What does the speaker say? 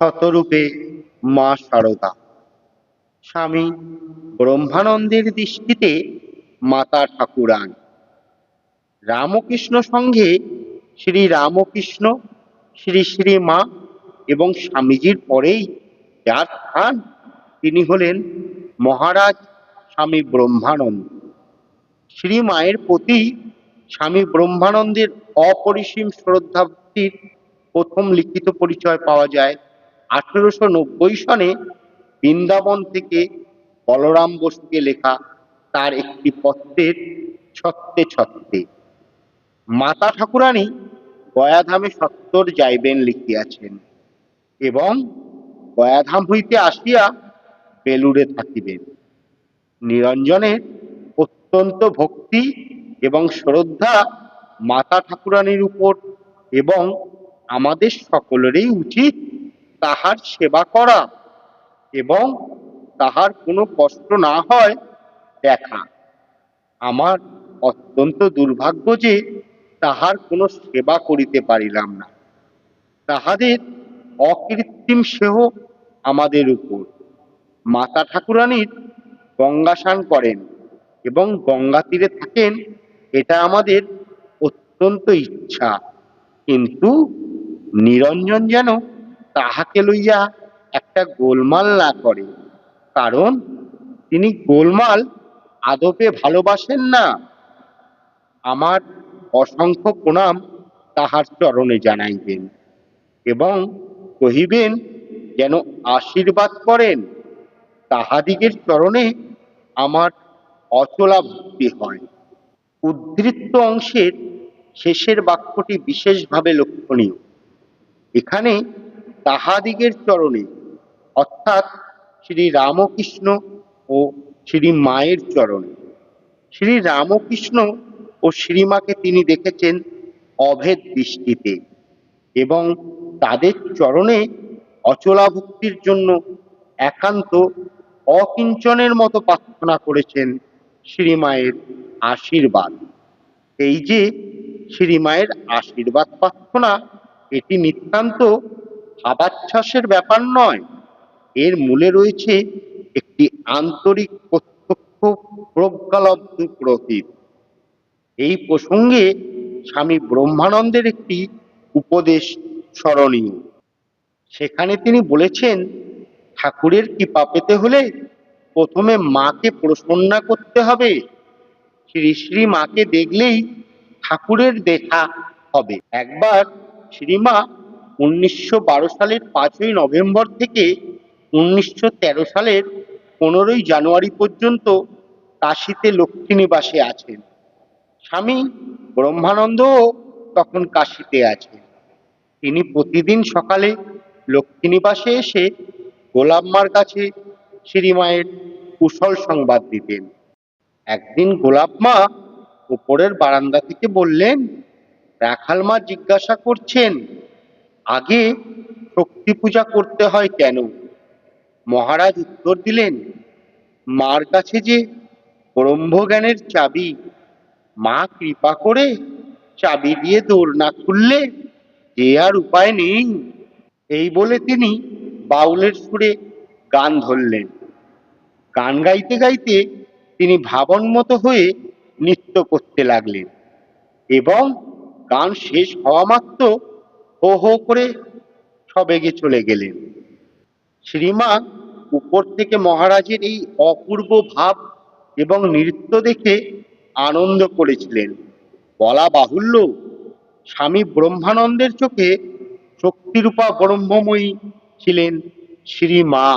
শতরূপে মা সারদা। স্বামী ব্রহ্মানন্দের দৃষ্টিতে মাতা ঠাকুরান। রামকৃষ্ণ সঙ্গে শ্রী রামকৃষ্ণ, শ্রী শ্রী মা এবং স্বামীজির পরেই যার স্থান, তিনি হলেন মহারাজ স্বামী ব্রহ্মানন্দ। শ্রী মায়ের প্রতি স্বামী ব্রহ্মানন্দের অপরিসীম শ্রদ্ধা ভক্তির প্রথম লিখিত পরিচয় পাওয়া যায় আঠেরোশো নব্বই সনে বৃন্দাবন থেকে বলরাম বসুকে লেখা তার একটি পত্রের ছত্রে ছত্রে। মাতা ঠাকুরানী গয়াধামে সত্তর যাইবেন লিখিয়াছেন এবং গয়াধাম হইতে আসিয়া বেলুড়ে থাকিবেন। নিরঞ্জনের অত্যন্ত ভক্তি এবং শ্রদ্ধা মাতা ঠাকুরানীর উপর এবং আমাদের সকলেরই উচিত তাহার সেবা করা এবং তাহার কোনো কষ্ট না হয় দেখা। আমার অত্যন্ত দুর্ভাগ্য যে তাহার কোনো সেবা করিতে পারিলাম না। তাহাদের অকৃত্রিম সেহ আমাদের উপর। মাতা ঠাকুরানীর গঙ্গাসান করেন এবং গঙ্গা তীরে থাকেন, এটা আমাদের অত্যন্ত ইচ্ছা। কিন্তু নিরঞ্জন যেন তাহাকে লইয়া একটা গোলমাল না করে, কারণ তিনি গোলমাল আদপে ভালোবাসেন না। আমার অসংখ্য প্রণাম তাহার চরণে জানাইবেন এবং কহিবেন, যেন আশীর্বাদ করেন, তাহাদিগের চরণে আমার অচলা ভক্তি হয়। উদ্ধৃত্ত অংশের শেষের বাক্যটি বিশেষভাবে লক্ষণীয়। এখানে তাহাদিগের চরণে, অর্থাৎ শ্রী রামকৃষ্ণ ও শ্রী মায়ের চরণে। শ্রী রামকৃষ্ণ ও শ্রীমাকে তিনি দেখেছেন অভেদ দৃষ্টিতে এবং তাদের চরণে অচলা ভক্তির জন্য একান্ত অকিঞ্চনের মতো প্রার্থনা করেছেন শ্রীমায়ের আশীর্বাদ। এই যে শ্রীমায়ের আশীর্বাদ প্রার্থনা, এটি নিতান্ত ভাবাচ্ছ্বাসের ব্যাপার নয়। এর মূলে রয়েছে একটি আন্তরিক প্রত্যক্ষ প্রজ্ঞালব্ধ প্রতীক এই প্রসঙ্গে স্বামী ব্রহ্মানন্দের একটি উপদেশ স্মরণীয়। সেখানে তিনি বলেছেন, ঠাকুরের কৃপা পেতে হলে প্রথমে মাকে প্রসন্না করতে হবে। শ্রী শ্রী মাকে দেখলেই ঠাকুরের দেখা হবে। একবার শ্রীমা উনিশশো বারো সালের পাঁচই নভেম্বর থেকে উনিশশো তেরো সালের পনেরোই জানুয়ারি পর্যন্ত কাশীতে লক্ষ্মী নিবাসে আছেন। স্বামী ব্রহ্মানন্দও তখন কাশীতে আছেন। তিনি প্রতিদিন সকালে লক্ষ্মীনিবাসে এসে গোলাপমার কাছে শ্রীমায়ের কুশল সংবাদ দিতেন। একদিন গোলাপ মা উপরের বারান্দা থেকে বললেন, রাখাল মা জিজ্ঞাসা করছেন আগে শক্তি পূজা করতে হয় কেন? মহারাজ উত্তর দিলেন, মার কাছে যে ব্রহ্মজ্ঞানের চাবি, মা কৃপা করে চাবি দিয়ে দৌড় না খুললে যে আর উপায় নেই। এই বলে তিনি বাউলের সুরে গান ধরলেন। গান গাইতে গাইতে তিনি ভাবন্মত হয়ে নৃত্য করতে লাগলেন এবং গান শেষ হওয়া মাত্র হো হো করে সবেগে চলে গেলেন। শ্রীমা উপর থেকে মহারাজের এই অপূর্ব ভাব এবং নৃত্য দেখে আনন্দ করেছিলেন। বলা বাহুল্য, স্বামী ব্রহ্মানন্দের চোখে শক্তিরূপা ব্রহ্মময়ী ছিলেন শ্রীমা